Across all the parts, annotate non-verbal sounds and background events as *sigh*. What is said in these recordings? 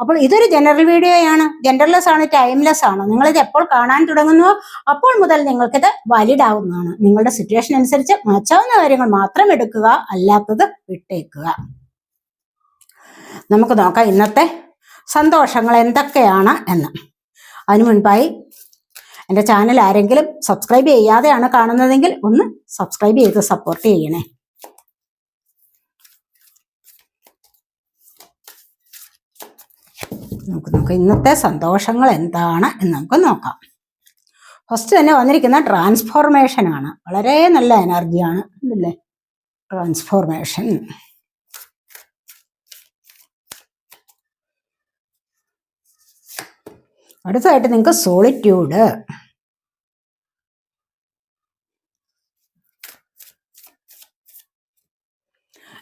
അപ്പോൾ ഇതൊരു ജനറൽ വീഡിയോയാണ് ജെൻഡർലെസ് ആണ് ടൈംലെസ് ആണ്. നിങ്ങളിത് എപ്പോൾ കാണാൻ തുടങ്ങുന്നു അപ്പോൾ മുതൽ നിങ്ങൾക്കിത് വാലിഡ് ആവുന്നതാണ്. നിങ്ങളുടെ സിറ്റുവേഷൻ അനുസരിച്ച് മാറ്റാവുന്ന കാര്യങ്ങൾ മാത്രം എടുക്കുക അല്ലാത്തത് വിട്ടേക്കുക. നമുക്ക് നോക്കാം ഇന്നത്തെ സന്തോഷങ്ങൾ എന്തൊക്കെയാണ് എന്ന്. അതിനു മുൻപായി എന്റെ ചാനൽ ആരെങ്കിലും സബ്സ്ക്രൈബ് ചെയ്യാതെയാണ് കാണുന്നതെങ്കിൽ ഒന്ന് സബ്സ്ക്രൈബ് ചെയ്ത് സപ്പോർട്ട് ചെയ്യണേ. നമുക്ക് നോക്കാം ഇന്നത്തെ സന്തോഷങ്ങൾ എന്താണ് എന്ന് നമുക്ക് നോക്കാം. ഫസ്റ്റ് തന്നെ വന്നിരിക്കുന്ന ട്രാൻസ്ഫോർമേഷൻ ആണ്. വളരെ നല്ല എനർജിയാണ് ഇല്ലേ ട്രാൻസ്ഫോർമേഷൻ അടുത്തതായിട്ട് നിങ്ങൾക്ക് solitude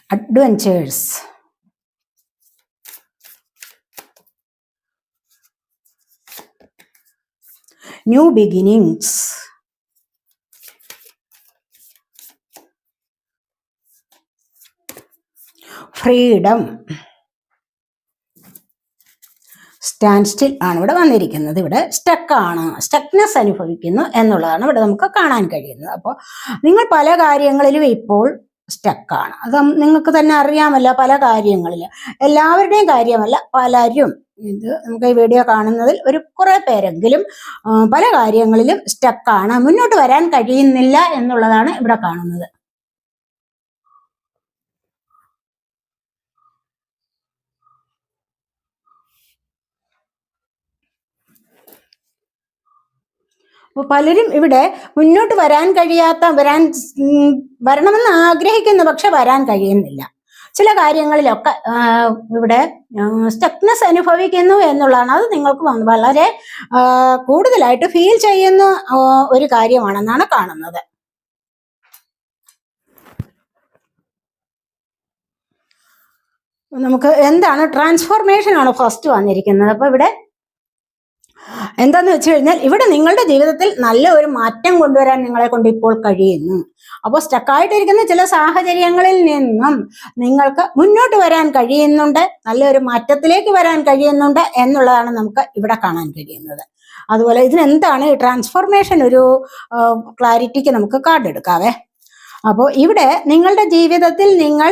adventures new beginnings. Freedom. Stand still ആണ് ഇവിടെ വന്നിരിക്കുന്നത്. ഇവിടെ സ്റ്റക്കാണ് സ്റ്റക്നെസ് അനുഭവിക്കുന്നു എന്നുള്ളതാണ് ഇവിടെ നമുക്ക് കാണാൻ കഴിയുന്നത്. അപ്പോൾ നിങ്ങൾ പല കാര്യങ്ങളിലും ഇപ്പോൾ സ്റ്റക്കാണ് അത് നിങ്ങൾക്ക് തന്നെ അറിയാമല്ല പല കാര്യങ്ങളിൽ. എല്ലാവരുടെയും കാര്യമല്ല പലരും. ഇത് നമുക്ക് ഈ വീഡിയോ കാണുന്നതിൽ ഒരു കുറേ പേരെങ്കിലും പല കാര്യങ്ങളിലും സ്റ്റക്കാണ് മുന്നോട്ട് വരാൻ കഴിയുന്നില്ല എന്നുള്ളതാണ് ഇവിടെ കാണുന്നത്. പലരും ഇവിടെ മുന്നോട്ട് വരാൻ കഴിയാത്ത വരാൻ വരണമെന്ന് ആഗ്രഹിക്കുന്നു പക്ഷെ വരാൻ കഴിയുന്നില്ല. ചില കാര്യങ്ങളിലൊക്കെ ഇവിടെ സ്റ്റക്നെസ് അനുഭവിക്കുന്നു എന്നുള്ളതാണ്. അത് നിങ്ങൾക്ക് വളരെ കൂടുതലായിട്ട് ഫീൽ ചെയ്യുന്ന ഒരു കാര്യമാണെന്നാണ് കാണുന്നത്. നമുക്ക് എന്താണ് ട്രാൻസ്ഫോർമേഷൻ ആണ് ഫസ്റ്റ് വന്നിരിക്കുന്നത്. അപ്പൊ ഇവിടെ എന്താന്ന് വെച്ച് കഴിഞ്ഞാൽ ഇവിടെ നിങ്ങളുടെ ജീവിതത്തിൽ നല്ല ഒരു മാറ്റം കൊണ്ടുവരാൻ നിങ്ങളെ കൊണ്ട് ഇപ്പോൾ കഴിയുന്നു. അപ്പോൾ സ്റ്റക്കായിട്ടിരിക്കുന്ന ചില സാഹചര്യങ്ങളിൽ നിന്നും നിങ്ങൾക്ക് മുന്നോട്ട് വരാൻ കഴിയുന്നുണ്ട് നല്ലൊരു മാറ്റത്തിലേക്ക് വരാൻ കഴിയുന്നുണ്ട് എന്നുള്ളതാണ് നമുക്ക് ഇവിടെ കാണാൻ കഴിയുന്നത്. അതുപോലെ ഇതിനെന്താണ് ഈ ട്രാൻസ്ഫോർമേഷൻ ഒരു ക്ലാരിറ്റിക്ക് നമുക്ക് കാർഡ് എടുക്കാവേ? അപ്പോൾ ഇവിടെ നിങ്ങളുടെ ജീവിതത്തിൽ നിങ്ങൾ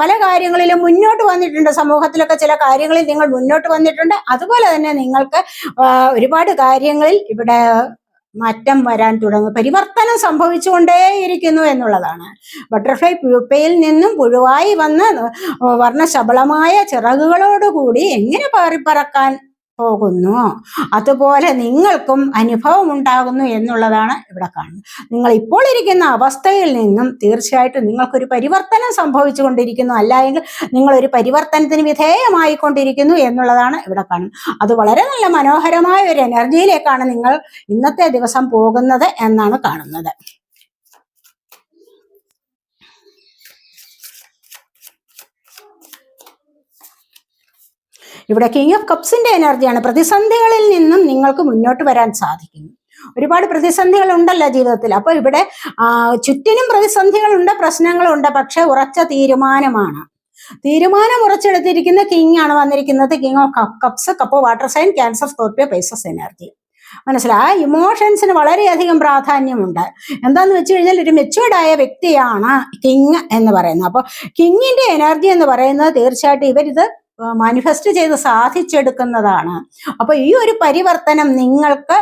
പല കാര്യങ്ങളിലും മുന്നോട്ട് വന്നിട്ടുണ്ട്. സമൂഹത്തിലൊക്കെ ചില കാര്യങ്ങളിൽ നിങ്ങൾ മുന്നോട്ട് വന്നിട്ടുണ്ട്. അതുപോലെ തന്നെ നിങ്ങൾക്ക് ഒരുപാട് കാര്യങ്ങളിൽ ഇവിടെ മാറ്റം വരാൻ തുടങ്ങും. പരിവർത്തനം സംഭവിച്ചുകൊണ്ടേയിരിക്കുന്നു എന്നുള്ളതാണ്. ബട്ടർഫ്ലൈ പ്യൂപ്പയിൽ നിന്നും പുഴുവായി വന്ന് വർണശബളമായ ചിറകുകളോടുകൂടി എങ്ങനെ പാറിപ്പറക്കാൻ പോകുന്നു. അതുപോലെ നിങ്ങൾക്കും അനുഭവം ഉണ്ടാകുന്നു എന്നുള്ളതാണ് ഇവിടെ കാണുന്നത്. നിങ്ങൾ ഇപ്പോൾ ഇരിക്കുന്ന അവസ്ഥയിൽ നിന്നും തീർച്ചയായിട്ടും നിങ്ങൾക്കൊരു പരിവർത്തനം സംഭവിച്ചുകൊണ്ടിരിക്കുന്നു അല്ല എങ്കിൽ നിങ്ങൾ ഒരു പരിവർത്തനത്തിന് വിധേയമായിക്കൊണ്ടിരിക്കുന്നു എന്നുള്ളതാണ് ഇവിടെ കാണുന്നത്. അത് വളരെ നല്ല മനോഹരമായ ഒരു എനർജിയിലേക്കാണ് നിങ്ങൾ ഇന്നത്തെ ദിവസം പോകുന്നത് എന്നാണ് കാണുന്നത്. ഇവിടെ കിങ് ഓഫ് കപ്സിന്റെ എനർജിയാണ് പ്രതിസന്ധികളിൽ നിന്നും നിങ്ങൾക്ക് മുന്നോട്ട് വരാൻ സാധിക്കുന്നു. ഒരുപാട് പ്രതിസന്ധികൾ ഉണ്ടല്ലോ ജീവിതത്തിൽ. അപ്പൊ ഇവിടെ ചുറ്റിനും പ്രതിസന്ധികളുണ്ട് പ്രശ്നങ്ങളുണ്ട് പക്ഷെ ഉറച്ച തീരുമാനമാണ്. തീരുമാനം ഉറച്ചെടുത്തിരിക്കുന്ന കിങ് ആണ് വന്നിരിക്കുന്നത് king of cups cup water sign Cancer Scorpio Pisces energy മനസ്സിലായി? ഇമോഷൻസിന് വളരെയധികം പ്രാധാന്യമുണ്ട്. എന്താന്ന് വെച്ച് കഴിഞ്ഞാൽ ഒരു മെച്ചുവേർഡ് ആയ വ്യക്തിയാണ് കിങ് എന്ന് പറയുന്നത്. അപ്പോൾ കിങ്ങിന്റെ എനർജി എന്ന് പറയുന്നത് തീർച്ചയായിട്ടും ഇവരിത് മാനിഫെസ്റ്റ് ചെയ്ത് സാധിച്ചെടുക്കുന്നതാണ്. അപ്പൊ ഈ ഒരു പരിവർത്തനം നിങ്ങൾക്ക്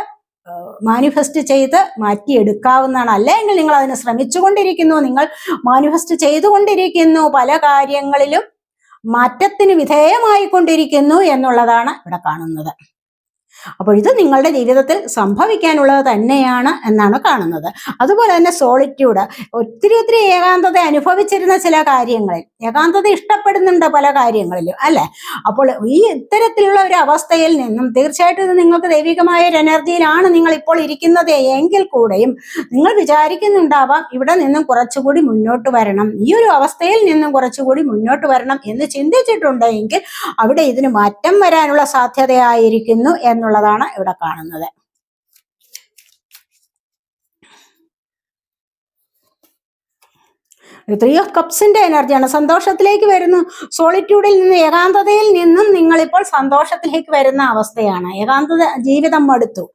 മാനിഫെസ്റ്റ് ചെയ്ത് മാറ്റിയെടുക്കാവുന്നതാണ്. അല്ലെങ്കിൽ നിങ്ങൾ അതിന് ശ്രമിച്ചുകൊണ്ടിരിക്കുന്നു നിങ്ങൾ മാനിഫെസ്റ്റ് ചെയ്തുകൊണ്ടിരിക്കുന്നു പല കാര്യങ്ങളിലും മാറ്റത്തിന് വിധേയമായിക്കൊണ്ടിരിക്കുന്നു എന്നുള്ളതാണ് ഇവിടെ കാണുന്നത്. അപ്പോൾ ഇത് നിങ്ങളുടെ ജീവിതത്തിൽ സംഭവിക്കാനുള്ളത് തന്നെയാണ് എന്നാണ് കാണുന്നത്. അതുപോലെ തന്നെ സോളിറ്റ്യൂഡ് ഒത്തിരി ഒത്തിരി ഏകാന്തത അനുഭവിച്ചിരുന്ന ചില കാര്യങ്ങളിൽ ഏകാന്തത ഇഷ്ടപ്പെടുന്നുണ്ട് പല കാര്യങ്ങളിലും അല്ലെ? അപ്പോൾ ഈ ഇത്തരത്തിലുള്ള ഒരു അവസ്ഥയിൽ നിന്നും തീർച്ചയായിട്ടും ഇത് നിങ്ങൾക്ക് ദൈവികമായ ഒരു എനർജിയിലാണ് നിങ്ങൾ ഇപ്പോൾ ഇരിക്കുന്നത് എങ്കിൽ കൂടെയും നിങ്ങൾ വിചാരിക്കുന്നുണ്ടാവാം ഇവിടെ നിന്നും കുറച്ചുകൂടി മുന്നോട്ട് വരണം ഈ ഒരു അവസ്ഥയിൽ നിന്നും കുറച്ചുകൂടി മുന്നോട്ട് വരണം എന്ന് ചിന്തിച്ചിട്ടുണ്ടെങ്കിൽ അവിടെ ഇതിന് മാറ്റം വരാനുള്ള സാധ്യതയായിരിക്കുന്നു എന്നുള്ളതാണ് ഇവിടെ കാണുന്നത്. ത്രീ ഓഫ് കപ്സിന്റെ എനർജിയാണ് സന്തോഷത്തിലേക്ക് വരുന്നു. സോളിറ്റ്യൂഡിൽ നിന്ന് ഏകാന്തതയിൽ നിന്നും നിങ്ങളിപ്പോൾ സന്തോഷത്തിലേക്ക് വരുന്ന അവസ്ഥയാണ്. ഏകാന്തത ജീവിതം മടുത്തു.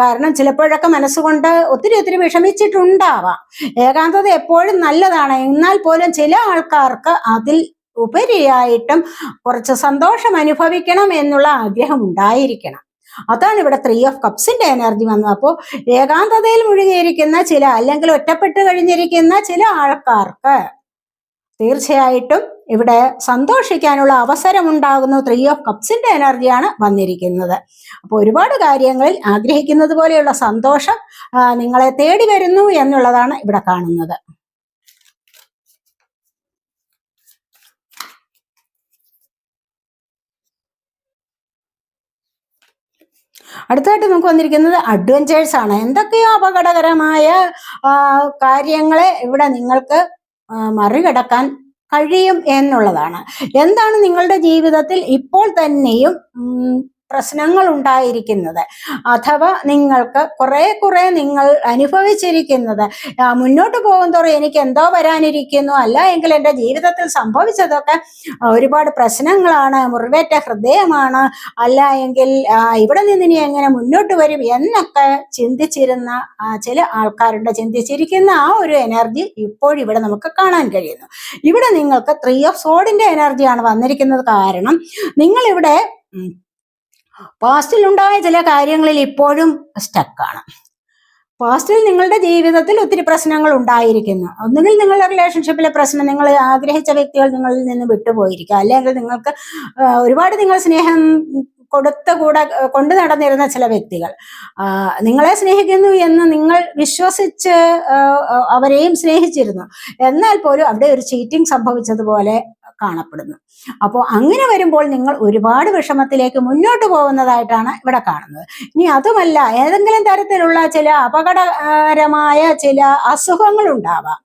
കാരണം ചിലപ്പോഴൊക്കെ മനസ്സുകൊണ്ട് ഒത്തിരി ഒത്തിരി വിഷമിച്ചിട്ടുണ്ടാവാം. ഏകാന്തത എപ്പോഴും നല്ലതാണ്. എന്നാൽ പോലും ചില ആൾക്കാർക്ക് അതിൽ ഉപരിയായിട്ടും കുറച്ച് സന്തോഷം അനുഭവിക്കണം എന്നുള്ള ആഗ്രഹം ഉണ്ടായിരിക്കണം. അതാണ് ഇവിടെ ത്രീ ഓഫ് കപ്സിന്റെ എനർജി വന്നത്. അപ്പോൾ ഏകാന്തതയിൽ മുഴുകിയിരിക്കുന്ന ചില അല്ലെങ്കിൽ ഒറ്റപ്പെട്ട് കഴിഞ്ഞിരിക്കുന്ന ചില ആൾക്കാർക്ക് തീർച്ചയായിട്ടും ഇവിടെ സന്തോഷിക്കാനുള്ള അവസരം ഉണ്ടാകുന്ന. ത്രീ ഓഫ് കപ്സിന്റെ എനർജിയാണ് വന്നിരിക്കുന്നത്. അപ്പോൾ ഒരുപാട് കാര്യങ്ങളിൽ ആഗ്രഹിക്കുന്നത് പോലെയുള്ള സന്തോഷം നിങ്ങളെ തേടി വരുന്നു എന്നുള്ളതാണ് ഇവിടെ കാണുന്നത്. അടുത്തായിട്ട് നമുക്ക് വന്നിരിക്കുന്നത് അഡ്വഞ്ചേഴ്സ് ആണ്. എന്തൊക്കെയോ അപകടകരമായ കാര്യങ്ങളെ ഇവിടെ നിങ്ങൾക്ക് മറികടക്കാൻ കഴിയും എന്നുള്ളതാണ്. എന്താണ് നിങ്ങളുടെ ജീവിതത്തിൽ ഇപ്പോൾ തന്നെയും പ്രശ്നങ്ങൾ ഉണ്ടായിരിക്കുന്നത് അഥവാ നിങ്ങൾക്ക് കുറെ കുറെ നിങ്ങൾ അനുഭവിച്ചിരിക്കുന്നത് മുന്നോട്ട് പോകും തോറും എനിക്ക് എന്തോ വരാനിരിക്കുന്നു അല്ല എങ്കിൽ എന്റെ ജീവിതത്തിൽ സംഭവിച്ചതൊക്കെ ഒരുപാട് പ്രശ്നങ്ങളാണ് മുറിവേറ്റ ഹൃദയമാണ് അല്ല എങ്കിൽ ഇവിടെ നിന്ന് ഇനി എങ്ങനെ മുന്നോട്ട് വരും എന്നൊക്കെ ചിന്തിച്ചിരുന്ന ചില ആൾക്കാരുടെ ചിന്തിച്ചിരിക്കുന്ന ആ ഒരു എനർജി ഇപ്പോഴിവിടെ നമുക്ക് കാണാൻ കഴിയുന്നു. ഇവിടെ നിങ്ങൾക്ക് ത്രീ ഓഫ് സോഡിന്റെ എനർജിയാണ് വന്നിരിക്കുന്നത്. കാരണം നിങ്ങൾ ഉണ്ടായ ചില കാര്യങ്ങളിൽ ഇപ്പോഴും സ്റ്റക്കാണ് പാസ്റ്റിൽ നിങ്ങളുടെ ജീവിതത്തിൽ ഒത്തിരി പ്രശ്നങ്ങൾ ഉണ്ടായിരിക്കുന്നു. ഒന്നുകിൽ നിങ്ങളുടെ റിലേഷൻഷിപ്പിലെ പ്രശ്നം നിങ്ങൾ ആഗ്രഹിച്ച വ്യക്തികൾ നിങ്ങളിൽ നിന്ന് വിട്ടുപോയിരിക്കുക അല്ലെങ്കിൽ നിങ്ങൾക്ക് ഒരുപാട് നിങ്ങൾ സ്നേഹം കൊടുത്ത കൂടെ കൊണ്ടു നടന്നിരുന്ന ചില വ്യക്തികൾ. നിങ്ങളെ സ്നേഹിക്കുന്നു എന്ന് നിങ്ങൾ വിശ്വസിച്ച് അവരെയും സ്നേഹിച്ചിരുന്നു. എന്നാൽ പോലും അവിടെ ഒരു ചീറ്റിംഗ് സംഭവിച്ചതുപോലെ കാണപ്പെടുന്നു. അപ്പോൾ അങ്ങനെ വരുമ്പോൾ നിങ്ങൾ ഒരുപാട് വിഷമത്തിലേക്ക് മുന്നോട്ട് പോകുന്നതായിട്ടാണ് ഇവിടെ കാണുന്നത്. ഇനി അതുമല്ല ഏതെങ്കിലും തരത്തിലുള്ള ചില അപകടകരമായ ചില അസുഖങ്ങൾ ഉണ്ടാവാം.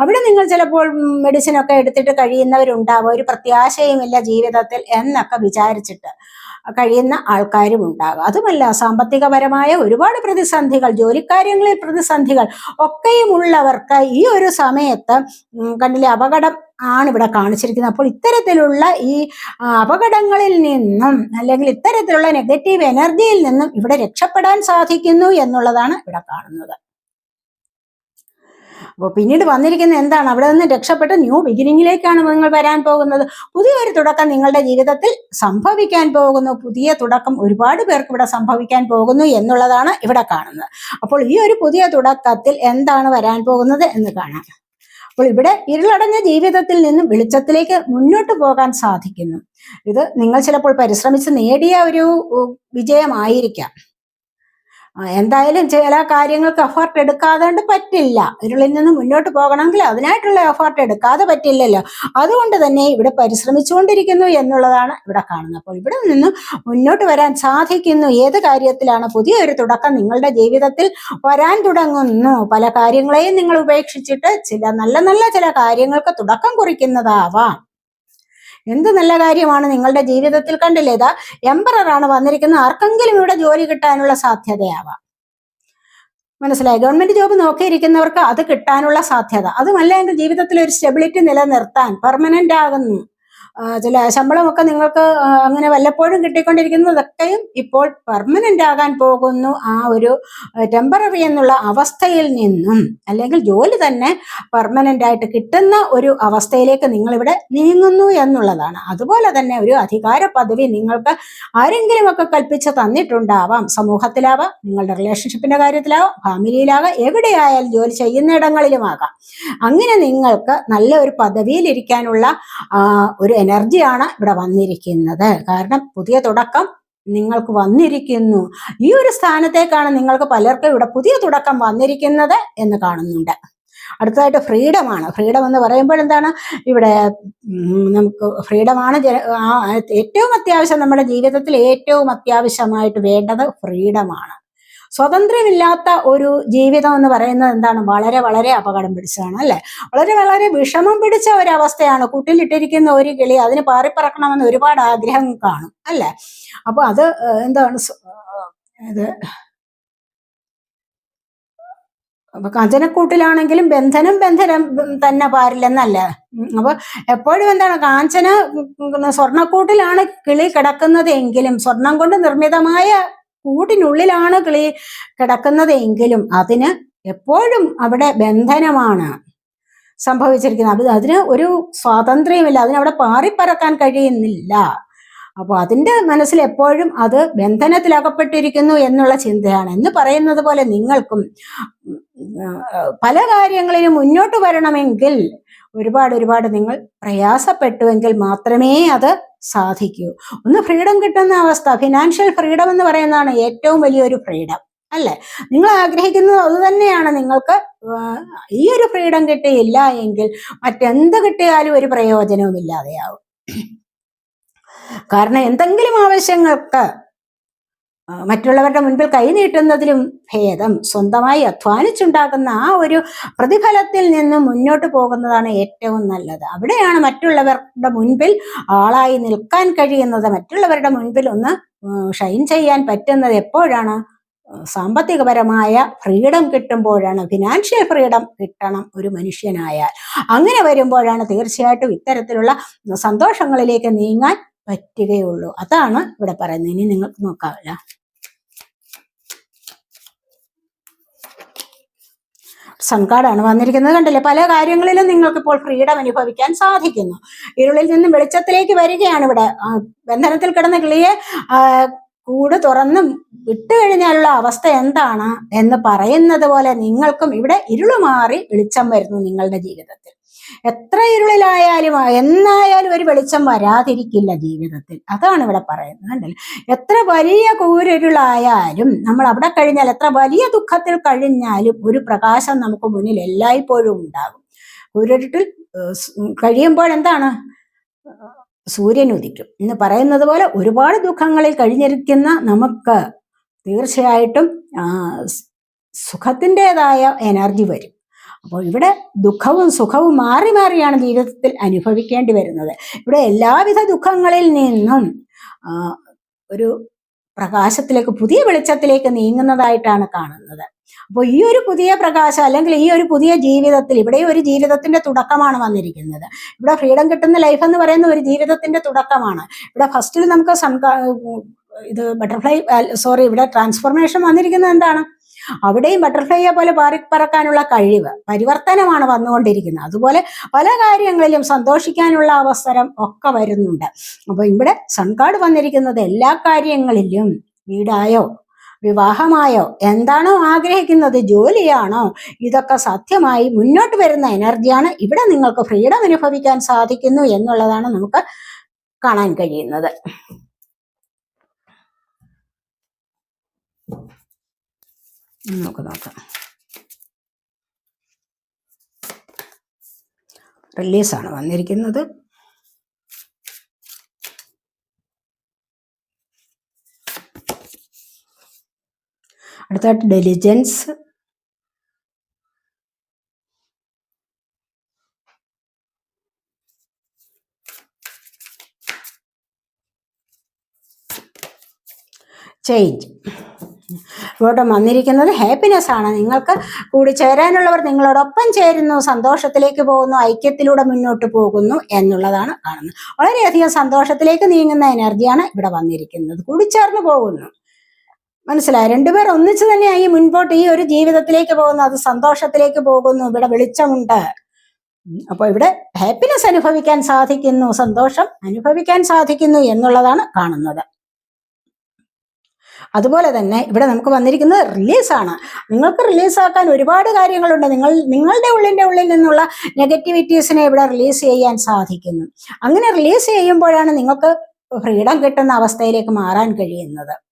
അവിടെ നിങ്ങൾ ചിലപ്പോൾ മെഡിസിനൊക്കെ എടുത്തിട്ട് കഴിയുന്നവരുണ്ടാവുക ഒരു പ്രത്യാശയുമില്ല ജീവിതത്തിൽ എന്നൊക്കെ വിചാരിച്ചിട്ട്. കഴിയുന്ന ആൾക്കാരും ഉണ്ടാകും. അതുമല്ല സാമ്പത്തികപരമായ ഒരുപാട് പ്രതിസന്ധികൾ ജോലിക്കാര്യങ്ങളിൽ പ്രതിസന്ധികൾ ഒക്കെയും ഉള്ളവർക്ക് ഈ ഒരു സമയത്ത് കണ്ടിലെ അപകടം ആണ് ഇവിടെ കാണിച്ചിരിക്കുന്നത്. അപ്പോൾ ഇത്തരത്തിലുള്ള ഈ അപകടങ്ങളിൽ നിന്നും അല്ലെങ്കിൽ ഇത്തരത്തിലുള്ള നെഗറ്റീവ് എനർജിയിൽ നിന്നും ഇവിടെ രക്ഷപ്പെടാൻ സാധിക്കുന്നു എന്നുള്ളതാണ് ഇവിടെ കാണുന്നത്. അപ്പോൾ പിന്നീട് വന്നിരിക്കുന്ന എന്താണ്? അവിടെ നിന്ന് രക്ഷപ്പെട്ട് ന്യൂ ബിഗിനിങ്ങിലേക്കാണ് നിങ്ങൾ വരാൻ പോകുന്നത്. പുതിയൊരു തുടക്കം നിങ്ങളുടെ ജീവിതത്തിൽ സംഭവിക്കാൻ പോകുന്നു. പുതിയ തുടക്കം ഒരുപാട് പേർക്ക് ഇവിടെ സംഭവിക്കാൻ പോകുന്നു എന്നുള്ളതാണ് ഇവിടെ കാണുന്നത്. അപ്പോൾ ഈ ഒരു പുതിയ തുടക്കത്തിൽ എന്താണ് വരാൻ പോകുന്നത് എന്ന് കാണാം. അപ്പോൾ ഇവിടെ ഇരുളടഞ്ഞ ജീവിതത്തിൽ നിന്നും വെളിച്ചത്തിലേക്ക് മുന്നോട്ട് പോകാൻ സാധിക്കുന്നു. ഇത് നിങ്ങൾ ചിലപ്പോൾ പരിശ്രമിച്ച് നേടിയ ഒരു വിജയമായിരിക്കാം. എന്തായാലും ചില കാര്യങ്ങൾക്ക് എഫേർട്ട് എടുക്കാതെ പറ്റില്ല. ഇരുളിൽ നിന്ന് മുന്നോട്ട് പോകണമെങ്കിൽ അതിനായിട്ടുള്ള എഫേർട്ട് എടുക്കാതെ പറ്റില്ലല്ലോ. അതുകൊണ്ട് തന്നെ ഇവിടെ പരിശ്രമിച്ചുകൊണ്ടിരിക്കുന്നു എന്നുള്ളതാണ് ഇവിടെ കാണുന്നത്. അപ്പോൾ ഇവിടെ നിന്ന് മുന്നോട്ട് വരാൻ സാധിക്കുന്നു. ഏത് കാര്യത്തിലാണ് പുതിയൊരു തുടക്കം നിങ്ങളുടെ ജീവിതത്തിൽ വരാൻ തുടങ്ങുന്നു? പല കാര്യങ്ങളെയും നിങ്ങൾ ഉപേക്ഷിച്ചിട്ട് ചില നല്ല നല്ല ചില കാര്യങ്ങൾക്ക് തുടക്കം കുറിക്കുന്നതാവാം. എന്ത് നല്ല കാര്യമാണ് നിങ്ങളുടെ ജീവിതത്തിൽ കണ്ടില്ലേ? ഇതാ വന്നിരിക്കുന്നത് ആർക്കെങ്കിലും ഇവിടെ ജോലി കിട്ടാനുള്ള സാധ്യതയാവാം. മനസ്സിലായി? ഗവൺമെന്റ് ജോബ് നോക്കിയിരിക്കുന്നവർക്ക് അത് കിട്ടാനുള്ള സാധ്യത. അതുമല്ല എന്റെ ജീവിതത്തിൽ ഒരു സ്റ്റെബിലിറ്റി നിലനിർത്താൻ പെർമനന്റ് ആകുന്നു. ചില ശമ്പളമൊക്കെ നിങ്ങൾക്ക് അങ്ങനെ വല്ലപ്പോഴും കിട്ടിക്കൊണ്ടിരിക്കുന്നതൊക്കെയും ഇപ്പോൾ പെർമനന്റ് ആകാൻ പോകുന്നു. ആ ഒരു ടെമ്പററി എന്നുള്ള അവസ്ഥയിൽ നിന്നും അല്ലെങ്കിൽ ജോലി തന്നെ പെർമനന്റ് ആയിട്ട് കിട്ടുന്ന ഒരു അവസ്ഥയിലേക്ക് നിങ്ങളിവിടെ നീങ്ങുന്നു എന്നുള്ളതാണ്. അതുപോലെ തന്നെ ഒരു അധികാര പദവി നിങ്ങൾക്ക് ആരെങ്കിലും ഒക്കെ കൽപ്പിച്ച് തന്നിട്ടുണ്ടാവാം. സമൂഹത്തിലാവാം നിങ്ങളുടെ റിലേഷൻഷിപ്പിന്റെ കാര്യത്തിലാവാം ഫാമിലിയിലാവാം എവിടെയായാലും ജോലി ചെയ്യുന്നിടങ്ങളിലുമാകാം അങ്ങനെ നിങ്ങൾക്ക് നല്ല ഒരു പദവിയിലിരിക്കാനുള്ള ഒരു എനർജിയാണ് ഇവിടെ വന്നിരിക്കുന്നത്. കാരണം പുതിയ തുടക്കം നിങ്ങൾക്ക് വന്നിരിക്കുന്നു. ഈ ഒരു സ്ഥാനത്തേക്കാണ് നിങ്ങൾക്ക് പലർക്കും ഇവിടെ പുതിയ തുടക്കം വന്നിരിക്കുന്നത് എന്ന് കാണുന്നുണ്ട്. അടുത്തതായിട്ട് ഫ്രീഡമാണ്. ഫ്രീഡം എന്ന് പറയുമ്പോൾ എന്താണ്? ഇവിടെ നമുക്ക് ഫ്രീഡമാണ് ഏറ്റവും അത്യാവശ്യം നമ്മുടെ ജീവിതത്തിൽ ഏറ്റവും അത്യാവശ്യമായിട്ട് വേണ്ടത് ഫ്രീഡമാണ്. സ്വതന്ത്രമില്ലാത്ത ഒരു ജീവിതം എന്ന് പറയുന്നത് എന്താണ്? വളരെ വളരെ അപകടം പിടിച്ചതാണ് അല്ലെ? വളരെ വളരെ വിഷമം പിടിച്ച ഒരവസ്ഥയാണ്. കൂട്ടിലിട്ടിരിക്കുന്ന ഒരു കിളി അതിന് പാറിപ്പറക്കണമെന്ന് ഒരുപാട് ആഗ്രഹം കാണും അല്ലെ? അപ്പൊ അത് എന്താണ് ഇത്? അപ്പൊ കാഞ്ചനക്കൂട്ടിലാണെങ്കിലും ബന്ധനം ബന്ധനം തന്നെ പാരില്ലെന്നല്ല? അപ്പൊ എപ്പോഴും എന്താണ്? കാഞ്ചന സ്വർണക്കൂട്ടിലാണ് കിളി കിടക്കുന്നത് എങ്കിലും സ്വർണം കൊണ്ട് നിർമ്മിതമായ കൂട്ടിനുള്ളിലാണ് കിളി കിടക്കുന്നത് എങ്കിലും അതിന് എപ്പോഴും അവിടെ ബന്ധനമാണ് സംഭവിച്ചിരിക്കുന്നത്. അത് അതിന് ഒരു സ്വാതന്ത്ര്യമില്ല അതിനവിടെ പാറിപ്പറക്കാൻ കഴിയുന്നില്ല. അപ്പോൾ അതിന്റെ മനസ്സിൽ എപ്പോഴും അത് ബന്ധനത്തിലകപ്പെട്ടിരിക്കുന്നു എന്നുള്ള ചിന്തയാണ്. എന്ന് പറയുന്നത് പോലെ നിങ്ങൾക്കും പല കാര്യങ്ങളിലും മുന്നോട്ട് വരണമെങ്കിൽ ഒരുപാട് ഒരുപാട് നിങ്ങൾ പ്രയാസപ്പെട്ടുവെങ്കിൽ മാത്രമേ അത് സാധിക്കൂ. ഒന്ന് ഫ്രീഡം കിട്ടുന്ന അവസ്ഥ ഫിനാൻഷ്യൽ ഫ്രീഡം എന്ന് പറയുന്നതാണ് ഏറ്റവും വലിയൊരു ഫ്രീഡം അല്ലെ? നിങ്ങൾ ആഗ്രഹിക്കുന്നത് അത് തന്നെയാണ്. നിങ്ങൾക്ക് ഈ ഒരു ഫ്രീഡം കിട്ടിയില്ല എങ്കിൽ മറ്റെന്ത് കിട്ടിയാലും ഒരു പ്രയോജനവും ഇല്ലാതെയാവും കാരണം എന്തെങ്കിലും ആവശ്യങ്ങൾക്ക് മറ്റുള്ളവരുടെ മുൻപിൽ കൈനീട്ടുന്നതിലും ഭേദം സ്വന്തമായി അധ്വാനിച്ചുണ്ടാക്കുന്ന ആ ഒരു പ്രതിഫലത്തിൽ നിന്ന് മുന്നോട്ട് പോകുന്നതാണ് ഏറ്റവും നല്ലത്. അവിടെയാണ് മറ്റുള്ളവരുടെ മുൻപിൽ ആളായി നിൽക്കാൻ കഴിയുന്നത്. മറ്റുള്ളവരുടെ മുൻപിൽ ഒന്ന് ഷൈൻ ചെയ്യാൻ പറ്റുന്നത് എപ്പോഴാണ്? സാമ്പത്തികപരമായ ഫ്രീഡം കിട്ടുമ്പോഴാണ്. ഫിനാൻഷ്യൽ ഫ്രീഡം കിട്ടണം ഒരു മനുഷ്യനായാൽ. അങ്ങനെ വരുമ്പോഴാണ് തീർച്ചയായിട്ടും ഇത്തരത്തിലുള്ള സന്തോഷങ്ങളിലേക്ക് നീങ്ങാൻ പറ്റുകയുള്ളൂ. അതാണ് ഇവിടെ പറയുന്നത്. ഇനി നിങ്ങൾക്ക് നോക്കാവില്ല സൺകാർഡാണ് വന്നിരിക്കുന്നത്. കണ്ടില്ലേ? പല കാര്യങ്ങളിലും നിങ്ങൾക്ക് ഇപ്പോൾ ഫ്രീഡം അനുഭവിക്കാൻ സാധിക്കുന്നു. ഇരുളിൽ നിന്നും വെളിച്ചത്തിലേക്ക് വരികയാണ് ഇവിടെ. ബന്ധനത്തിൽ കിടന്ന കിളിയെ കൂട് തുറന്നും വിട്ടുകഴിഞ്ഞാലുള്ള അവസ്ഥ എന്താണ് എന്ന് പറയുന്നത് പോലെ നിങ്ങൾക്കും ഇവിടെ ഇരുളുമാറി വെളിച്ചം വരുന്നു നിങ്ങളുടെ ജീവിതത്തിൽ. എത്ര ഇരുളിലായാലും എന്നായാലും ഒരു വെളിച്ചം വരാതിരിക്കില്ല ജീവിതത്തിൽ. അതാണ് ഇവിടെ പറയുന്നത് കണ്ടല്ലേ? എത്ര വലിയ കൂരിരുളായാലും നമ്മൾ അവിടെ കഴിഞ്ഞാൽ എത്ര വലിയ ദുഃഖത്തിൽ കഴിഞ്ഞാലും ഒരു പ്രകാശം നമുക്ക് മുന്നിൽ എല്ലായ്പ്പോഴും ഉണ്ടാകും. കൂരിരുട്ടിൽ കഴിയുമ്പോൾ എന്താണ്? സൂര്യൻ ഉദിക്കും. എന്ന് പറയുന്നത് പോലെ ഒരുപാട് ദുഃഖങ്ങളിൽ കഴിഞ്ഞിരിക്കുന്ന നമുക്ക് തീർച്ചയായിട്ടും സുഖത്തിന്റെതായ എനർജി വരും. അപ്പോൾ ഇവിടെ ദുഃഖവും സുഖവും മാറി മാറിയാണ് ജീവിതത്തിൽ അനുഭവിക്കേണ്ടി വരുന്നത്. ഇവിടെ എല്ലാവിധ ദുഃഖങ്ങളിൽ നിന്നും ഒരു പ്രകാശത്തിലേക്ക് പുതിയ വെളിച്ചത്തിലേക്ക് നീങ്ങുന്നതായിട്ടാണ് കാണുന്നത്. അപ്പോൾ ഈ ഒരു പുതിയ പ്രകാശം അല്ലെങ്കിൽ ഈ ഒരു പുതിയ ജീവിതത്തിൽ ഇവിടെ ഒരു ജീവിതത്തിന്റെ തുടക്കമാണ് വന്നിരിക്കുന്നത്. ഇവിടെ ഫ്രീഡം കിട്ടുന്ന ലൈഫ് എന്ന് പറയുന്ന ഒരു ജീവിതത്തിന്റെ തുടക്കമാണ്. ഇവിടെ ഫസ്റ്റിൽ നമുക്ക് ഇത് ബട്ടർഫ്ലൈ സോറി ഇവിടെ ട്രാൻസ്ഫോർമേഷൻ വന്നിരിക്കുന്നത് എന്താണ്? അവിടെയും ബട്ടർഫ്ലൈയെ പോലെ പാറി പറക്കാനുള്ള കഴിവ് പരിവർത്തനമാണ് വന്നുകൊണ്ടിരിക്കുന്നത്. അതുപോലെ പല കാര്യങ്ങളിലും സന്തോഷിക്കാനുള്ള അവസരം ഒക്കെ വരുന്നുണ്ട്. അപ്പൊ ഇവിടെ സൺകാർഡ് വന്നിരിക്കുന്നത് എല്ലാ കാര്യങ്ങളിലും വീടായോ വിവാഹമായോ എന്താണോ ആഗ്രഹിക്കുന്നത് ജോലിയാണോ ഇതൊക്കെ സത്യമായി മുന്നോട്ട് വരുന്ന എനർജിയാണ് ഇവിടെ നിങ്ങൾക്ക് ഫ്രീഡം അനുഭവിക്കാൻ സാധിക്കുന്നു എന്നുള്ളതാണ് നമുക്ക് കാണാൻ കഴിയുന്നത്. നമുക്ക് നോക്കാം റിലീസാണ് വന്നിരിക്കുന്നത് അടുത്തായിട്ട് ഡെലിജൻസ് ചേഞ്ച് ഇവിടെ വന്നിരിക്കുന്നത് ഹാപ്പിനെസ് ആണ്. നിങ്ങൾക്ക് കൂടി ചേരാനുള്ളവർ നിങ്ങളോടൊപ്പം ചേരുന്നു സന്തോഷത്തിലേക്ക് പോകുന്നു ഐക്യത്തിലൂടെ മുന്നോട്ട് പോകുന്നു എന്നുള്ളതാണ് കാണുന്നത്. വളരെയധികം സന്തോഷത്തിലേക്ക് നീങ്ങുന്ന എനർജിയാണ് ഇവിടെ വന്നിരിക്കുന്നത്. കൂടിച്ചേർന്ന് പോകുന്നു. മനസ്സിലായി? രണ്ടുപേർ ഒന്നിച്ചു തന്നെയായി മുൻപോട്ട് ഈ ഒരു ജീവിതത്തിലേക്ക് പോകുന്നു അത് സന്തോഷത്തിലേക്ക് പോകുന്നു ഇവിടെ വെളിച്ചമുണ്ട്. അപ്പോൾ അപ്പൊ ഇവിടെ ഹാപ്പിനെസ് അനുഭവിക്കാൻ സാധിക്കുന്നു സന്തോഷം അനുഭവിക്കാൻ സാധിക്കുന്നു എന്നുള്ളതാണ് കാണുന്നത്. അതുപോലെ തന്നെ ഇവിടെ നമുക്ക് വന്നിരിക്കുന്നത് റിലീസാണ് നിങ്ങൾക്ക് റിലീസാക്കാൻ ഒരുപാട് കാര്യങ്ങളുണ്ട്. നിങ്ങൾ നിങ്ങളുടെ ഉള്ളിന്റെ ഉള്ളിൽ നിന്നുള്ള നെഗറ്റിവിറ്റീസിനെ ഇവിടെ റിലീസ് ചെയ്യാൻ സാധിക്കുന്നു. അങ്ങനെ റിലീസ് ചെയ്യുമ്പോഴാണ് നിങ്ങൾക്ക് ഫ്രീഡം കിട്ടുന്ന അവസ്ഥയിലേക്ക് മാറാൻ കഴിയുന്നത്.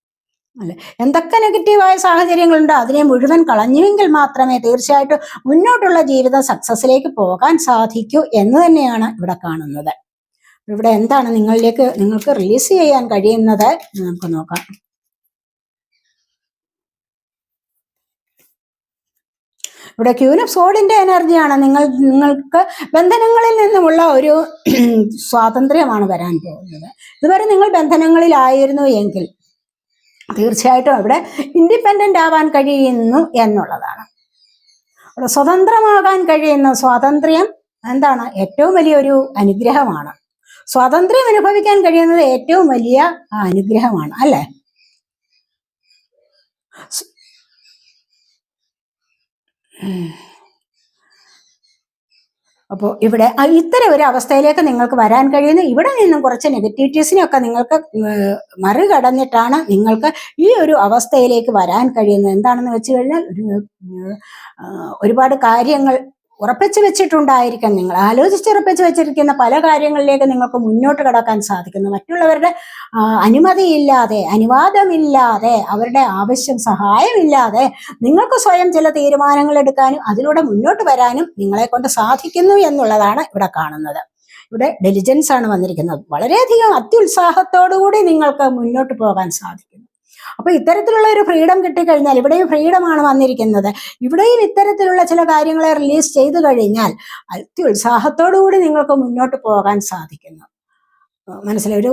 അല്ലെ? എന്തൊക്കെ നെഗറ്റീവായ സാഹചര്യങ്ങളുണ്ടോ? അതിനെ മുഴുവൻ കളഞ്ഞുവെങ്കിൽ മാത്രമേ തീർച്ചയായിട്ടും മുന്നോട്ടുള്ള ജീവിതം സക്സസ്സിലേക്ക് പോകാൻ സാധിക്കൂ എന്ന് തന്നെയാണ് ഇവിടെ കാണുന്നത്. ഇവിടെ എന്താണ് നിങ്ങളിലേക്ക് നിങ്ങൾക്ക് റിലീസ് ചെയ്യാൻ കഴിയുന്നത്? നമുക്ക് നോക്കാം. ഇവിടെ ക്യൂൻ സോഡിന്റെ എനർജിയാണ് നിങ്ങൾ നിങ്ങൾക്ക് ബന്ധനങ്ങളിൽ നിന്നുമുള്ള ഒരു *clears throat* സ്വാതന്ത്ര്യമാണ് വരാൻ പോകുന്നത്. ഇതുവരെ നിങ്ങൾ ബന്ധനങ്ങളിലായിരുന്നു എങ്കിൽ തീർച്ചയായിട്ടും അവിടെ ഇൻഡിപെൻഡന്റ് ആവാൻ കഴിയുന്നു എന്നുള്ളതാണ്. അവിടെ സ്വതന്ത്രമാകാൻ കഴിയുന്ന സ്വാതന്ത്ര്യം എന്താണ്? ഏറ്റവും വലിയൊരു അനുഗ്രഹമാണ്. സ്വാതന്ത്ര്യം അനുഭവിക്കാൻ കഴിയുന്നത് ഏറ്റവും വലിയ അനുഗ്രഹമാണ് അല്ലെ? അപ്പോൾ ഇവിടെ ഇത്തരം ഒരു അവസ്ഥയിലേക്ക് നിങ്ങൾക്ക് വരാൻ കഴിയുന്ന. ഇവിടെ നിന്നും കുറച്ച് നെഗറ്റിവിറ്റീസിനെയൊക്കെ നിങ്ങൾക്ക് മറികടന്നിട്ടാണ് നിങ്ങൾക്ക് ഈ ഒരു അവസ്ഥയിലേക്ക് വരാൻ കഴിയുന്നത്. എന്താണെന്ന് വെച്ച് കഴിഞ്ഞാൽ ഒരു ഒരുപാട് കാര്യങ്ങൾ ഉറപ്പിച്ചു വെച്ചിട്ടുണ്ടായിരിക്കാം നിങ്ങൾ ആലോചിച്ചുറപ്പിച്ചു വെച്ചിരിക്കുന്ന പല കാര്യങ്ങളിലേക്ക് നിങ്ങൾക്ക് മുന്നോട്ട് കടക്കാൻ സാധിക്കുന്നു. മറ്റുള്ളവരുടെ അനുമതിയില്ലാതെ അനുവാദമില്ലാതെ അവരുടെ ആവശ്യം സഹായമില്ലാതെ നിങ്ങൾക്ക് സ്വയം ചില തീരുമാനങ്ങൾ എടുക്കാനും അതിലൂടെ മുന്നോട്ട് വരാനും നിങ്ങളെ കൊണ്ട് സാധിക്കുന്നു എന്നുള്ളതാണ് ഇവിടെ കാണുന്നത്. ഇവിടെ ഡെലിജൻസ് ആണ് വന്നിരിക്കുന്നത്. വളരെയധികം അത്യുത്സാഹത്തോടു കൂടി നിങ്ങൾക്ക് മുന്നോട്ട് പോകാൻ സാധിക്കുന്നു. അപ്പൊ ഇത്തരത്തിലുള്ള ഒരു ഫ്രീഡം കിട്ടിക്കഴിഞ്ഞാൽ ഇവിടെയും ഫ്രീഡമാണ് വന്നിരിക്കുന്നത്. ഇവിടെയും ഇത്തരത്തിലുള്ള ചില കാര്യങ്ങളെ റിലീസ് ചെയ്തു കഴിഞ്ഞാൽ അത്യുത്സാഹത്തോടുകൂടി നിങ്ങൾക്ക് മുന്നോട്ട് പോകാൻ സാധിക്കുന്നു. മനസ്സിലൊരു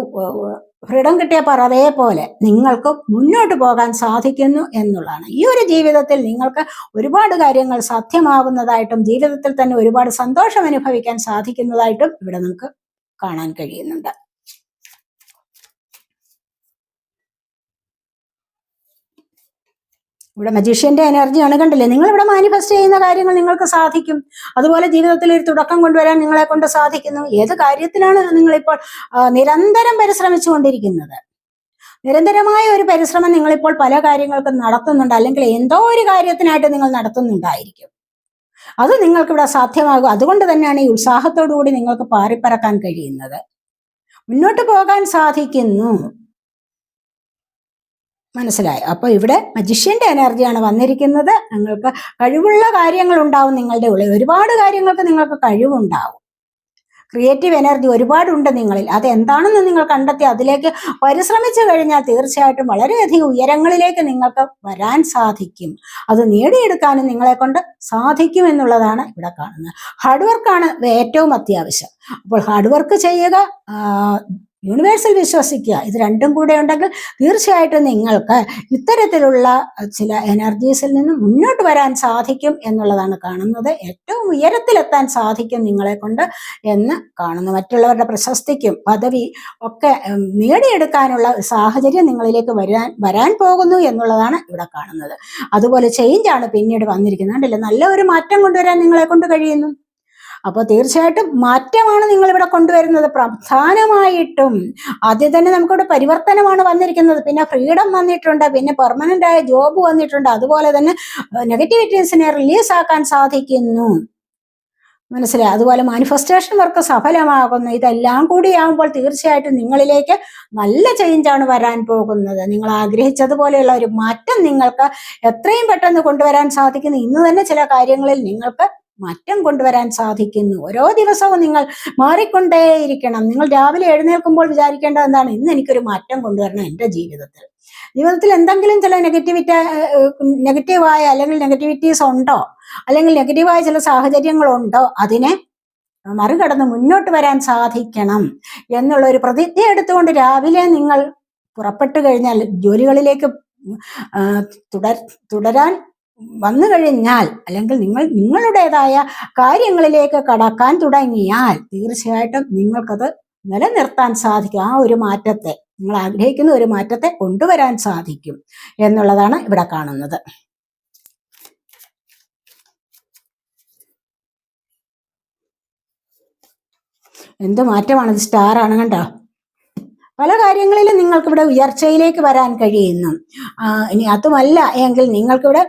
ഫ്രീഡം കിട്ടിയ പറവയെ പോലെ നിങ്ങൾക്ക് മുന്നോട്ട് പോകാൻ സാധിക്കുന്നു എന്നുള്ളതാണ്. ഈ ഒരു ജീവിതത്തിൽ നിങ്ങൾക്ക് ഒരുപാട് കാര്യങ്ങൾ സാധ്യമാകുന്നതായിട്ടും ജീവിതത്തിൽ തന്നെ ഒരുപാട് സന്തോഷം അനുഭവിക്കാൻ സാധിക്കുന്നതായിട്ടും ഇവിടെ നമുക്ക് കാണാൻ കഴിയുന്നുണ്ട്. ഇവിടെ മജീഷ്യന്റെ എനർജിയാണ് കണ്ടില്ലേ? നിങ്ങൾ ഇവിടെ മാനിഫെസ്റ്റ് ചെയ്യുന്ന കാര്യങ്ങൾ നിങ്ങൾക്ക് സാധിക്കും. അതുപോലെ ജീവിതത്തിൽ ഒരു തുടക്കം കൊണ്ടുവരാൻ നിങ്ങളെ കൊണ്ട് സാധിക്കുന്നു. ഏത് കാര്യത്തിലാണ് നിങ്ങളിപ്പോൾ നിരന്തരം പരിശ്രമിച്ചുകൊണ്ടിരിക്കുന്നത്? നിരന്തരമായ ഒരു പരിശ്രമം നിങ്ങളിപ്പോൾ പല കാര്യങ്ങൾക്കും നടത്തുന്നുണ്ട്. അല്ലെങ്കിൽ എന്തോ ഒരു കാര്യത്തിനായിട്ട് നിങ്ങൾ നടത്തുന്നുണ്ടായിരിക്കും. അത് നിങ്ങൾക്ക് ഇവിടെ സാധ്യമാകും. അതുകൊണ്ട് തന്നെയാണ് ഈ ഉത്സാഹത്തോടു കൂടി നിങ്ങൾക്ക് പാറിപ്പറക്കാൻ കഴിയുന്നത്. മുന്നോട്ട് പോകാൻ സാധിക്കുന്നു. മനസ്സിലായി. അപ്പോൾ ഇവിടെ മജിഷ്യന്റെ എനർജിയാണ് വന്നിരിക്കുന്നത്. നിങ്ങൾക്ക് കഴിവുള്ള കാര്യങ്ങൾ ഉണ്ടാവും നിങ്ങളുടെ ഉള്ളിൽ. ഒരുപാട് കാര്യങ്ങൾക്ക് നിങ്ങൾക്ക് കഴിവുണ്ടാവും. ക്രിയേറ്റീവ് എനർജി ഒരുപാടുണ്ട് നിങ്ങളിൽ. അത് എന്താണെന്ന് നിങ്ങൾ കണ്ടെത്തി അതിലേക്ക് പരിശ്രമിച്ചു കഴിഞ്ഞാൽ തീർച്ചയായിട്ടും വളരെയധികം ഉയരങ്ങളിലേക്ക് നിങ്ങൾക്ക് വരാൻ സാധിക്കും. അത് നേടിയെടുക്കാനും നിങ്ങളെ കൊണ്ട് സാധിക്കും എന്നുള്ളതാണ് ഇവിടെ കാണുന്നത്. ഹാർഡ് വർക്കാണ് ഏറ്റവും അത്യാവശ്യം. അപ്പോൾ ഹാർഡ് വർക്ക് ചെയ്യുക യൂണിവേഴ്സിൽ വിശ്വസിക്കുക. ഇത് രണ്ടും കൂടെ ഉണ്ടെങ്കിൽ തീർച്ചയായിട്ടും നിങ്ങൾക്ക് ഇത്തരത്തിലുള്ള ചില എനർജീസിൽ നിന്ന് മുന്നോട്ട് വരാൻ സാധിക്കും എന്നുള്ളതാണ് കാണുന്നത്. ഏറ്റവും ഉയരത്തിലെത്താൻ സാധിക്കും നിങ്ങളെ കൊണ്ട് എന്ന് കാണുന്നു. മറ്റുള്ളവരുടെ പ്രശസ്തിക്കും പദവി ഒക്കെ നേടിയെടുക്കാനുള്ള സാഹചര്യം നിങ്ങളിലേക്ക് വരാൻ വരാൻ പോകുന്നു എന്നുള്ളതാണ് ഇവിടെ കാണുന്നത്. അതുപോലെ ചേഞ്ചാണ് പിന്നീട് വന്നിരിക്കുന്നത്. കണ്ടില്ലേ? നല്ല ഒരു മാറ്റം കൊണ്ടുവരാൻ നിങ്ങളെ കൊണ്ട് കഴിയുന്നു. അപ്പോൾ തീർച്ചയായിട്ടും മാറ്റമാണ് നിങ്ങൾ ഇവിടെ കൊണ്ടുവരുന്നത്. പ്രധാനമായിട്ടും ആദ്യം തന്നെ നമുക്കിവിടെ പരിവർത്തനമാണ് വന്നിരിക്കുന്നത്. പിന്നെ ഫ്രീഡം വന്നിട്ടുണ്ട് പിന്നെ പെർമനന്റ് ആയ ജോബ് വന്നിട്ടുണ്ട്. അതുപോലെ തന്നെ നെഗറ്റിവിറ്റീസിനെ റിലീസ് ആക്കാൻ സാധിക്കുന്നു. മനസ്സിലായി? അതുപോലെ മാനിഫെസ്റ്റേഷൻ വർക്ക് സഫലമാകുന്നു. ഇതെല്ലാം കൂടി ആകുമ്പോൾ തീർച്ചയായിട്ടും നിങ്ങളിലേക്ക് നല്ല ചേഞ്ചാണ് വരാൻ പോകുന്നത്. നിങ്ങൾ ആഗ്രഹിച്ചതുപോലെയുള്ള ഒരു മാറ്റം നിങ്ങൾക്ക് എത്രയും പെട്ടെന്ന് കൊണ്ടുവരാൻ സാധിക്കുന്നു. ഇന്ന് തന്നെ ചില കാര്യങ്ങളിൽ നിങ്ങൾക്ക് മാറ്റം കൊണ്ടുവരാൻ സാധിക്കുന്നു. ഓരോ ദിവസവും നിങ്ങൾ മാറിക്കൊണ്ടേയിരിക്കണം. നിങ്ങൾ രാവിലെ എഴുന്നേൽക്കുമ്പോൾ വിചാരിക്കേണ്ടത് എന്താണ്? ഇന്ന് എനിക്കൊരു മാറ്റം കൊണ്ടുവരണം എന്റെ ജീവിതത്തിൽ. ജീവിതത്തിൽ എന്തെങ്കിലും ചില നെഗറ്റിവിറ്റി നെഗറ്റീവായ അല്ലെങ്കിൽ നെഗറ്റിവിറ്റീസ് ഉണ്ടോ? അല്ലെങ്കിൽ നെഗറ്റീവായ ചില സാഹചര്യങ്ങളുണ്ടോ? അതിനെ മറികടന്ന് മുന്നോട്ട് വരാൻ സാധിക്കണം എന്നുള്ള ഒരു പ്രതിജ്ഞ എടുത്തുകൊണ്ട് രാവിലെ നിങ്ങൾ പുറപ്പെട്ടു കഴിഞ്ഞാൽ ജോലികളിലേക്ക് തുടർ തുടരാൻ വന്നു കഴിഞ്ഞാൽ അല്ലെങ്കിൽ നിങ്ങൾ നിങ്ങളുടേതായ കാര്യങ്ങളിലേക്ക് കടക്കാൻ തുടങ്ങിയാൽ തീർച്ചയായിട്ടും നിങ്ങൾക്കത് നിലനിർത്താൻ സാധിക്കും. ആ ഒരു മാറ്റത്തെ നിങ്ങൾ ആഗ്രഹിക്കുന്ന ഒരു മാറ്റത്തെ കൊണ്ടുവരാൻ സാധിക്കും എന്നുള്ളതാണ് ഇവിടെ കാണുന്നത്. എന്ത് മാറ്റമാണ്? ഇത് സ്റ്റാർ ആണ് കണ്ടോ? പല കാര്യങ്ങളിലും നിങ്ങൾക്കിവിടെ ഉയർച്ചയിലേക്ക് വരാൻ കഴിയുന്നു. ഇനി അതുമല്ല എങ്കിൽ നിങ്ങൾക്കിവിടെ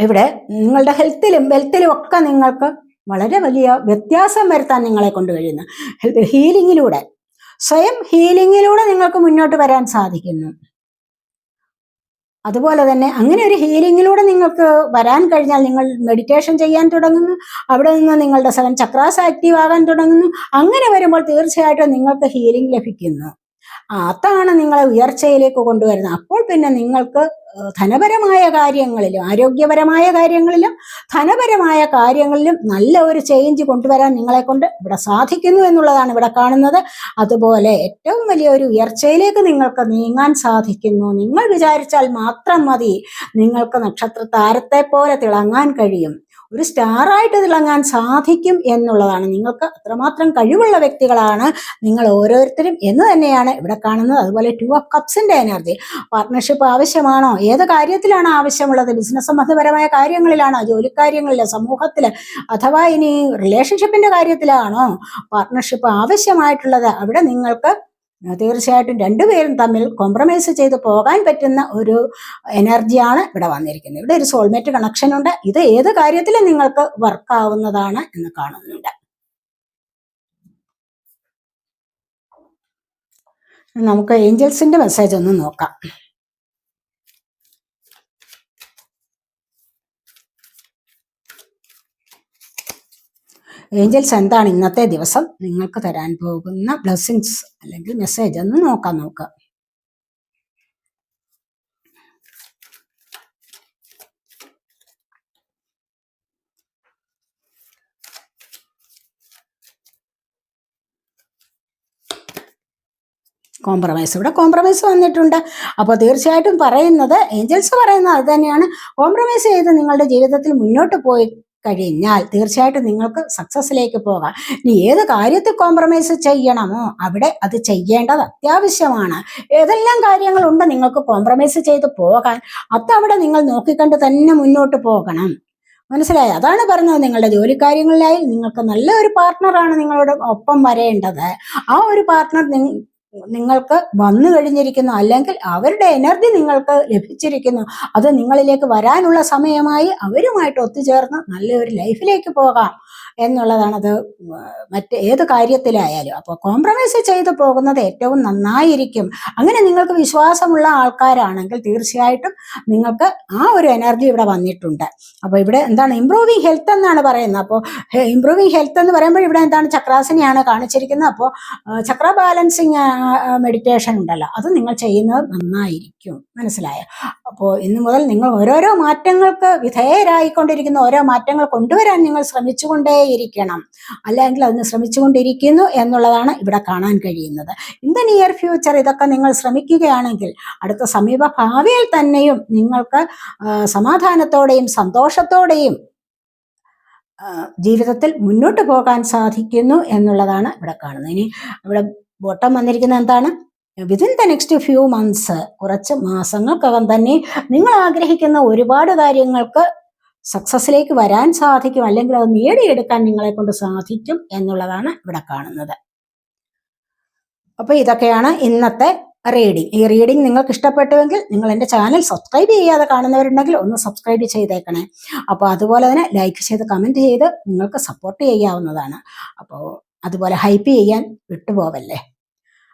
ഇവിടെ നിങ്ങളുടെ ഹെൽത്തിലും വെൽത്തിലും ഒക്കെ നിങ്ങൾക്ക് വളരെ വലിയ വ്യത്യാസം വരുത്താൻ നിങ്ങളെ കൊണ്ട് കഴിയുന്നു. ഹീലിങ്ങിലൂടെ സ്വയം ഹീലിങ്ങിലൂടെ നിങ്ങൾക്ക് മുന്നോട്ട് വരാൻ സാധിക്കുന്നു. അതുപോലെ തന്നെ അങ്ങനെ ഒരു ഹീലിങ്ങിലൂടെ നിങ്ങൾക്ക് വരാൻ കഴിഞ്ഞാൽ നിങ്ങൾ മെഡിറ്റേഷൻ ചെയ്യാൻ തുടങ്ങുന്നു. അവിടെ നിന്ന് നിങ്ങളുടെ സെവൻ ചക്രാസ് ആക്റ്റീവ് ആകാൻ തുടങ്ങുന്നു. അങ്ങനെ വരുമ്പോൾ തീർച്ചയായിട്ടും നിങ്ങൾക്ക് ഹീലിംഗ് ലഭിക്കുന്നു. അതാണ് നിങ്ങളെ ഉയർച്ചയിലേക്ക് കൊണ്ടുവരുന്നത്. അപ്പോൾ പിന്നെ നിങ്ങൾക്ക് ധനപരമായ കാര്യങ്ങളിലും ആരോഗ്യപരമായ കാര്യങ്ങളിലും ധനപരമായ കാര്യങ്ങളിലും നല്ല ഒരു ചേഞ്ച് കൊണ്ടുവരാൻ നിങ്ങളെ കൊണ്ട് ഇവിടെ സാധിക്കുന്നു എന്നുള്ളതാണ് ഇവിടെ കാണുന്നത്. അതുപോലെ ഏറ്റവും വലിയ ഒരു ഉയർച്ചയിലേക്ക് നിങ്ങൾക്ക് നീങ്ങാൻ സാധിക്കുന്നു. നിങ്ങൾ വിചാരിച്ചാൽ മാത്രം മതി നിങ്ങൾക്ക് നക്ഷത്ര താരത്തെ പോലെ തിളങ്ങാൻ കഴിയും. ഒരു സ്റ്റാറായിട്ട് തിളങ്ങാൻ സാധിക്കും എന്നുള്ളതാണ്. നിങ്ങൾക്ക് അത്രമാത്രം കഴിവുള്ള വ്യക്തികളാണ് നിങ്ങൾ ഓരോരുത്തരും എന്ന് തന്നെയാണ് ഇവിടെ കാണുന്നത്. അതുപോലെ ടു ഓഫ് കപ്സിന്റെ എനർജി പാർട്ട്ണർഷിപ്പ് ആവശ്യമാണോ? ഏത് കാര്യത്തിലാണ് ആവശ്യമുള്ളത്? ബിസിനസ് സംബന്ധപരമായ കാര്യങ്ങളിലാണോ? ജോലിക്കാര്യങ്ങളിൽ സമൂഹത്തിൽ അഥവാ ഇനി റിലേഷൻഷിപ്പിന്റെ കാര്യത്തിലാണോ? പാർട്ട്ണർഷിപ്പ് ആവശ്യമായിട്ടുള്ളത് അവിടെ നിങ്ങൾക്ക് തീർച്ചയായിട്ടും രണ്ടുപേരും തമ്മിൽ കോംപ്രമൈസ് ചെയ്ത് പോകാൻ പറ്റുന്ന ഒരു എനർജിയാണ് ഇവിടെ വന്നിരിക്കുന്നത്. ഇവിടെ ഒരു സോൾമേറ്റ് കണക്ഷൻ ഉണ്ട്. ഇത് ഏത് കാര്യത്തിലും നിങ്ങൾക്ക് വർക്ക് ആവുന്നതാണ് എന്ന് കാണുന്നുണ്ട്. നമുക്ക് ഏഞ്ചൽസിന്റെ മെസ്സേജ് ഒന്ന് നോക്കാം. ഏഞ്ചൽസ് എന്താണ് ഇന്നത്തെ ദിവസം? നിങ്ങൾക്ക് തരാൻ പോകുന്ന ബ്ലെസ്സിങ്സ് അല്ലെങ്കിൽ മെസ്സേജ് എന്ന് നോക്കാം നോക്കാം. കോംപ്രമൈസ് ഇവിടെ കോംപ്രമൈസ് വന്നിട്ടുണ്ട്. അപ്പോൾ തീർച്ചയായിട്ടും പറയുന്നത് ഏഞ്ചൽസ് പറയുന്നത് അത് തന്നെയാണ്. കോംപ്രമൈസ് ചെയ്ത് നിങ്ങളുടെ ജീവിതത്തിൽ മുന്നോട്ട് പോയി. കഴിഞ്ഞാൽ തീർച്ചയായിട്ടും നിങ്ങൾക്ക് സക്സസ്സിലേക്ക് പോകാം. ഇനി ഏത് കാര്യത്തിൽ കോംപ്രമൈസ് ചെയ്യണമോ അവിടെ അത് ചെയ്യേണ്ടത് അത്യാവശ്യമാണ്. ഏതെല്ലാം കാര്യങ്ങളുണ്ട് നിങ്ങൾക്ക് കോംപ്രമൈസ് ചെയ്ത് പോകാൻ അതവിടെ നിങ്ങൾ നോക്കിക്കണ്ട് തന്നെ മുന്നോട്ട് പോകണം. മനസ്സിലായി? അതാണ് പറഞ്ഞത് നിങ്ങളുടെ ജോലിക്കാര്യങ്ങളിലായി നിങ്ങൾക്ക് നല്ല ഒരു പാർട്ട്ണറാണ് നിങ്ങളുടെ ഒപ്പം വരേണ്ടത്. ആ ഒരു പാർട്ട്ണർ നിങ്ങൾക്ക് വന്നു കഴിഞ്ഞിരിക്കുന്നു. അല്ലെങ്കിൽ അവരുടെ എനർജി നിങ്ങൾക്ക് ലഭിച്ചിരിക്കുന്നു. അത് നിങ്ങളിലേക്ക് വരാനുള്ള സമയമായി അവരുമായിട്ട് ഒത്തുചേർന്ന് നല്ലൊരു ലൈഫിലേക്ക് പോകാം എന്നുള്ളതാണത്. മറ്റ് ഏത് കാര്യത്തിലായാലും. അപ്പോൾ കോംപ്രമൈസ് ചെയ്ത് പോകുന്നത് ഏറ്റവും നന്നായിരിക്കും. അങ്ങനെ നിങ്ങൾക്ക് വിശ്വാസമുള്ള ആൾക്കാരാണെങ്കിൽ തീർച്ചയായിട്ടും നിങ്ങൾക്ക് ആ ഒരു എനർജി ഇവിടെ വന്നിട്ടുണ്ട്. അപ്പോൾ ഇവിടെ എന്താണ് ഇംപ്രൂവിങ് ഹെൽത്ത് എന്നാണ് പറയുന്നത്. അപ്പോൾ ഇംപ്രൂവിങ് ഹെൽത്ത് എന്ന് പറയുമ്പോൾ ഇവിടെ എന്താണ് ചക്രാസിനെയാണ് കാണിച്ചിരിക്കുന്നത്. അപ്പോൾ ചക്ര ബാലൻസിങ് മെഡിറ്റേഷൻ ഉണ്ടല്ലോ. അത് നിങ്ങൾ ചെയ്യുന്നത് നന്നായിരിക്കും. മനസ്സിലായ? അപ്പോൾ ഇന്നു മുതൽ നിങ്ങൾ ഓരോരോ മാറ്റങ്ങൾക്ക് വിധേയരായിക്കൊണ്ടിരിക്കുന്ന. ഓരോ മാറ്റങ്ങൾ കൊണ്ടുവരാൻ നിങ്ങൾ ശ്രമിച്ചുകൊണ്ടേയിരിക്കണം. അല്ലെങ്കിൽ അതിന് ശ്രമിച്ചുകൊണ്ടിരിക്കുന്നു എന്നുള്ളതാണ് ഇവിടെ കാണാൻ കഴിയുന്നത്. ഇൻ ദ നിയർ ഫ്യൂച്ചർ ഇതൊക്കെ നിങ്ങൾ ശ്രമിക്കുകയാണെങ്കിൽ അടുത്ത സമീപ ഭാവിയിൽ തന്നെയും നിങ്ങൾക്ക് സമാധാനത്തോടെയും സന്തോഷത്തോടെയും ജീവിതത്തിൽ മുന്നോട്ട് പോകാൻ സാധിക്കുന്നു എന്നുള്ളതാണ് ഇവിടെ കാണുന്നത്. ഇനി ഇവിടെ ബോട്ടം വന്നിരിക്കുന്നത് എന്താണ്? Within the next few months കുറച്ച് മാസങ്ങൾക്കകം തന്നെ നിങ്ങൾ ആഗ്രഹിക്കുന്ന ഒരുപാട് കാര്യങ്ങൾക്ക് സക്സസ്സിലേക്ക് വരാൻ സാധിക്കും അല്ലെങ്കിൽ അത് നേടിയെടുക്കാൻ നിങ്ങളെ കൊണ്ട് സാധിക്കും എന്നുള്ളതാണ് ഇവിടെ കാണുന്നത്. അപ്പൊ ഇതൊക്കെയാണ് ഇന്നത്തെ റീഡിംഗ് ഈ റീഡിംഗ് നിങ്ങൾക്ക് ഇഷ്ടപ്പെട്ടുവെങ്കിൽ നിങ്ങൾ എന്റെ ചാനൽ സബ്സ്ക്രൈബ് ചെയ്യാതെ കാണുന്നവരുണ്ടെങ്കിൽ ഒന്ന് സബ്സ്ക്രൈബ് ചെയ്തേക്കണേ. അപ്പോൾ അതുപോലെ തന്നെ ലൈക്ക് ചെയ്ത് കമന്റ് ചെയ്ത് നിങ്ങൾക്ക് സപ്പോർട്ട് ചെയ്യാവുന്നതാണ്. അപ്പോൾ അതുപോലെ ഹൈപ്പ് ചെയ്യാൻ വിട്ടുപോവല്ലേ?